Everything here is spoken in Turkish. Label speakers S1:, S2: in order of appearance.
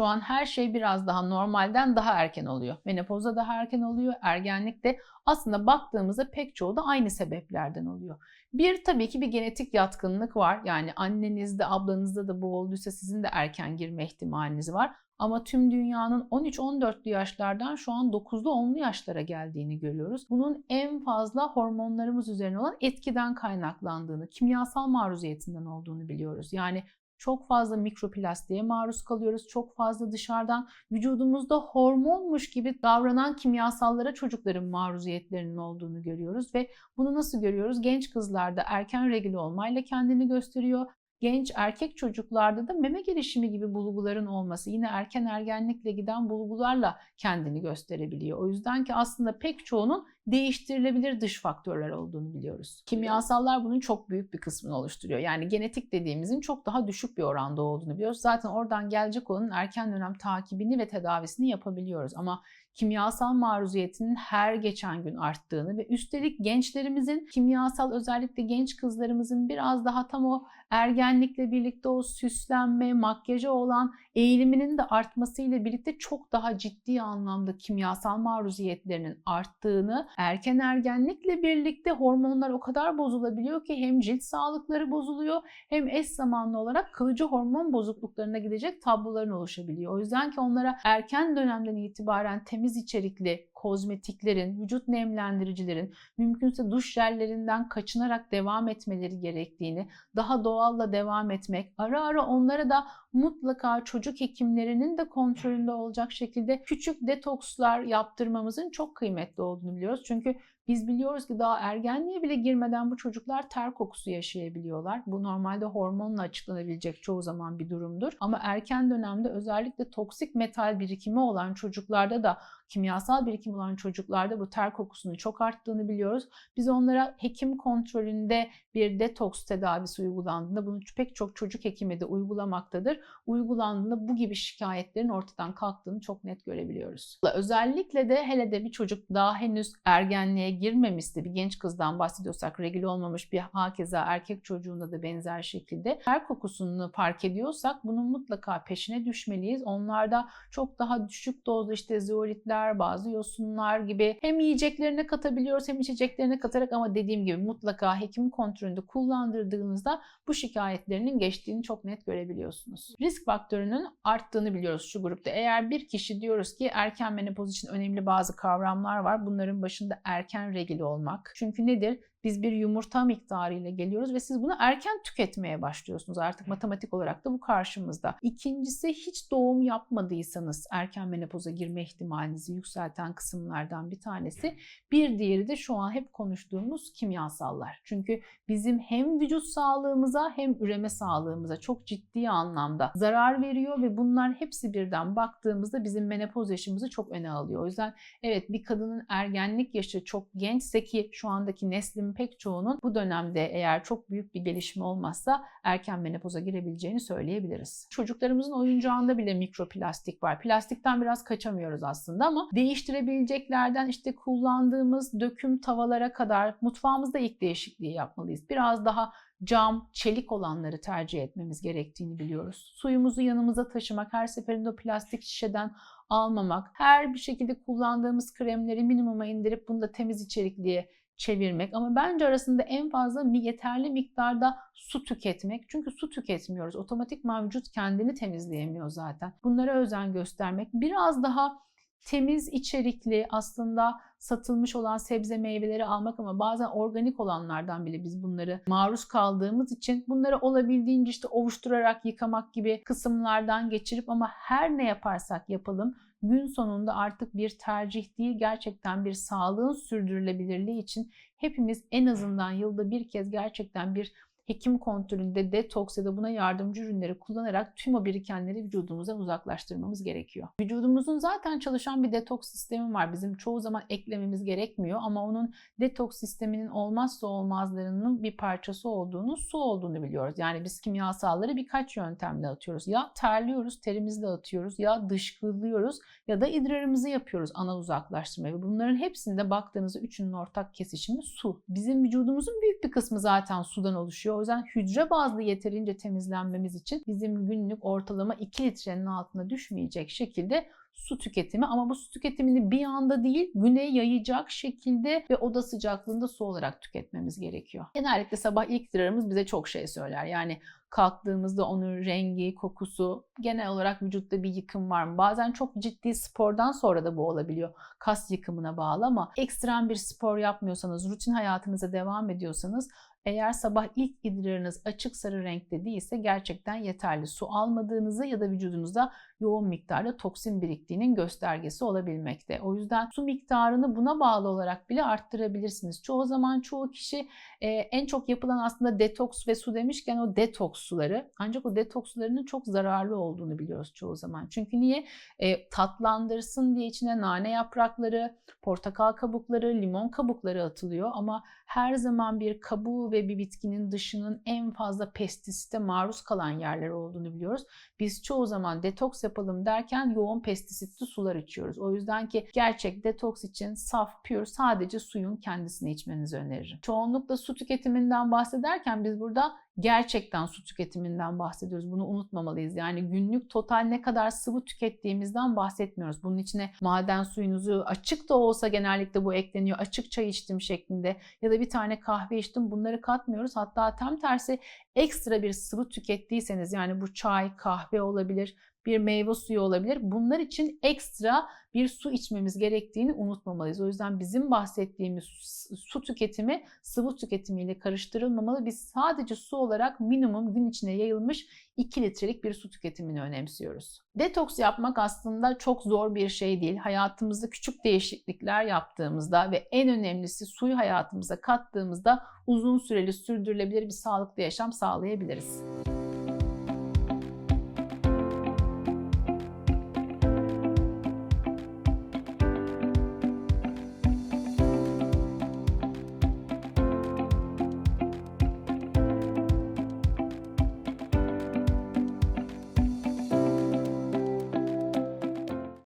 S1: Şu an her şey biraz daha normalden daha erken oluyor. Menopozda daha erken oluyor, ergenlikte aslında baktığımızda pek çoğu da aynı sebeplerden oluyor. Bir tabii ki bir genetik yatkınlık var. Yani annenizde, ablanızda da bu olduysa sizin de erken girme ihtimaliniz var. Ama tüm dünyanın 13-14'lü yaşlardan şu an 9'lu 10'lu yaşlara geldiğini görüyoruz. Bunun en fazla hormonlarımız üzerine olan etkiden kaynaklandığını, kimyasal maruziyetinden olduğunu biliyoruz. Yani çok fazla mikroplastiğe maruz kalıyoruz. Çok fazla dışarıdan vücudumuzda hormonmuş gibi davranan kimyasallara çocukların maruziyetlerinin olduğunu görüyoruz ve bunu nasıl görüyoruz? Genç kızlarda erken regl olmayla kendini gösteriyor genç erkek çocuklarda da meme gelişimi gibi bulguların olması yine erken ergenlikle giden bulgularla kendini gösterebiliyor. O yüzden ki aslında pek çoğunun değiştirilebilir dış faktörler olduğunu biliyoruz. Kimyasallar bunun çok büyük bir kısmını oluşturuyor. Yani genetik dediğimizin çok daha düşük bir oranda olduğunu biliyoruz. Zaten oradan gelecek olanın erken dönem takibini ve tedavisini yapabiliyoruz. Ama kimyasal maruziyetinin her geçen gün arttığını ve üstelik gençlerimizin kimyasal özellikle genç kızlarımızın biraz daha tam o ergenlikle birlikte o süslenme, makyaja olan eğiliminin de artmasıyla birlikte çok daha ciddi anlamda kimyasal maruziyetlerinin arttığını, erken ergenlikle birlikte hormonlar o kadar bozulabiliyor ki hem cilt sağlıkları bozuluyor hem eş zamanlı olarak kılıcı hormon bozukluklarına gidecek tabloların oluşabiliyor. O yüzden ki onlara erken dönemden itibaren temiz içerikli kozmetiklerin, vücut nemlendiricilerin, mümkünse duş jellerinden kaçınarak devam etmeleri gerektiğini, daha doğalla devam etmek, ara ara onlara da mutlaka çocuk hekimlerinin de kontrolünde olacak şekilde küçük detokslar yaptırmamızın çok kıymetli olduğunu biliyoruz. Çünkü biz biliyoruz ki daha ergenliğe bile girmeden bu çocuklar ter kokusu yaşayabiliyorlar. Bu normalde hormonla açıklanabilecek çoğu zaman bir durumdur. Ama erken dönemde özellikle toksik metal birikimi olan çocuklarda da kimyasal birikim olan çocuklarda bu ter kokusunun çok arttığını biliyoruz. Biz onlara hekim kontrolünde bir detoks tedavisi uygulandığında bunu pek çok çocuk hekimi de uygulamaktadır. Uygulandığında bu gibi şikayetlerin ortadan kalktığını çok net görebiliyoruz. Özellikle de hele de bir çocuk daha henüz ergenliğe girmemişse bir genç kızdan bahsediyorsak regl olmamış bir hakeza erkek çocuğunda da benzer şekilde ter kokusunu fark ediyorsak bunun mutlaka peşine düşmeliyiz. Onlarda çok daha düşük dozda işte zeolitler, bazı yosunlar gibi hem yiyeceklerine katabiliyoruz hem içeceklerine katarak ama dediğim gibi mutlaka hekim kontrolünde kullandırdığınızda bu şikayetlerinin geçtiğini çok net görebiliyorsunuz. Risk faktörünün arttığını biliyoruz şu grupta. Eğer bir kişi diyoruz ki erken menopoz için önemli bazı kavramlar var. Bunların başında erken regl olmak. Çünkü nedir? Biz bir yumurta miktarı ile geliyoruz ve siz bunu erken tüketmeye başlıyorsunuz. Artık matematik olarak da bu karşımızda. İkincisi hiç doğum yapmadıysanız erken menopoza girme ihtimalinizi yükselten kısımlardan bir tanesi. Bir diğeri de şu an hep konuştuğumuz kimyasallar. Çünkü bizim hem vücut sağlığımıza hem üreme sağlığımıza çok ciddi anlamda zarar veriyor ve bunlar hepsi birden baktığımızda bizim menopoz yaşımızı çok öne alıyor. O yüzden evet bir kadının ergenlik yaşı çok gençse ki şu andaki neslin pek çoğunun bu dönemde eğer çok büyük bir gelişme olmazsa erken menopoza girebileceğini söyleyebiliriz. Çocuklarımızın oyuncağında bile mikroplastik var. Plastikten biraz kaçamıyoruz aslında ama değiştirebileceklerden işte kullandığımız döküm tavalara kadar mutfağımızda ilk değişikliği yapmalıyız. Biraz daha cam, çelik olanları tercih etmemiz gerektiğini biliyoruz. Suyumuzu yanımıza taşımak, her seferinde o plastik şişeden almamak, her bir şekilde kullandığımız kremleri minimuma indirip bunu da temiz içerikliye çevirmek ama bence arasında en fazla yeterli miktarda su tüketmek. Çünkü su tüketmiyoruz. Otomatik vücut kendini temizleyemiyor zaten. Bunlara özen göstermek. Biraz daha temiz içerikli aslında satılmış olan sebze meyveleri almak ama bazen organik olanlardan bile biz bunları maruz kaldığımız için bunları olabildiğince işte ovuşturarak yıkamak gibi kısımlardan geçirip ama her ne yaparsak yapalım gün sonunda artık bir tercih değil gerçekten bir sağlığın sürdürülebilirliği için hepimiz en azından yılda bir kez gerçekten bir hekim kontrolünde detoks ya da buna yardımcı ürünleri kullanarak tüm o birikenleri vücudumuzdan uzaklaştırmamız gerekiyor. Vücudumuzun zaten çalışan bir detoks sistemi var. Bizim çoğu zaman eklememiz gerekmiyor ama onun detoks sisteminin olmazsa olmazlarının bir parçası olduğunu, su olduğunu biliyoruz. Yani biz kimyasalları birkaç yöntemle atıyoruz. Ya terliyoruz, terimizle atıyoruz ya dışkılıyoruz ya da idrarımızı yapıyoruz ana uzaklaştırma. Ve bunların hepsinde baktığınızda üçünün ortak kesişimi su. Bizim vücudumuzun büyük bir kısmı zaten sudan oluşuyor O yüzden hücre bazlı yeterince temizlenmemiz için bizim günlük ortalama 2 litrenin altına düşmeyecek şekilde su tüketimi ama bu su tüketimini bir anda değil güne yayacak şekilde ve oda sıcaklığında su olarak tüketmemiz gerekiyor. Genellikle sabah ilk liralarımız bize çok şey söyler. Yani kalktığımızda onun rengi, kokusu, genel olarak vücutta bir yıkım var mı? Bazen çok ciddi spordan sonra da bu olabiliyor. Kas yıkımına bağlı ama ekstrem bir spor yapmıyorsanız, rutin hayatınıza devam ediyorsanız eğer sabah ilk idrarınız açık sarı renkte değilse gerçekten yeterli su almadığınızı ya da vücudunuzda yoğun miktarda toksin biriktiğinin göstergesi olabilmekte. O yüzden su miktarını buna bağlı olarak bile arttırabilirsiniz. Çoğu zaman çoğu kişi e, en çok yapılan aslında detoks ve su demişken o detoks suları. Ancak o detoks sularının çok zararlı olduğunu biliyoruz çoğu zaman. Çünkü niye? E, tatlandırsın diye içine nane yaprakları, portakal kabukları, limon kabukları atılıyor ama her zaman bir kabuğu ve bir bitkinin dışının en fazla pestisite maruz kalan yerler olduğunu biliyoruz. Biz çoğu zaman detoks yapalım derken yoğun pestisitli sular içiyoruz. O yüzden ki gerçek detoks için saf, pür sadece suyun kendisini içmenizi öneririm. Çoğunlukla su tüketiminden bahsederken biz burada gerçekten su tüketiminden bahsediyoruz. Bunu unutmamalıyız. Yani günlük total ne kadar sıvı tükettiğimizden bahsetmiyoruz. Bunun içine maden suyunuzu açık da olsa genellikle bu ekleniyor. Açık çay içtim şeklinde ya da bir tane kahve içtim bunları katmıyoruz. Hatta tam tersi ekstra bir sıvı tükettiyseniz yani bu çay, kahve olabilir, bir meyve suyu olabilir. Bunlar için ekstra bir su içmemiz gerektiğini unutmamalıyız. O yüzden bizim bahsettiğimiz su tüketimi sıvı tüketimiyle karıştırılmamalı. Biz sadece su olarak minimum gün içine yayılmış 2 litrelik bir su tüketimini önemsiyoruz. Detoks yapmak aslında çok zor bir şey değil. Hayatımızda küçük değişiklikler yaptığımızda ve en önemlisi suyu hayatımıza kattığımızda uzun süreli sürdürülebilir bir sağlıklı yaşam sağlayabiliriz.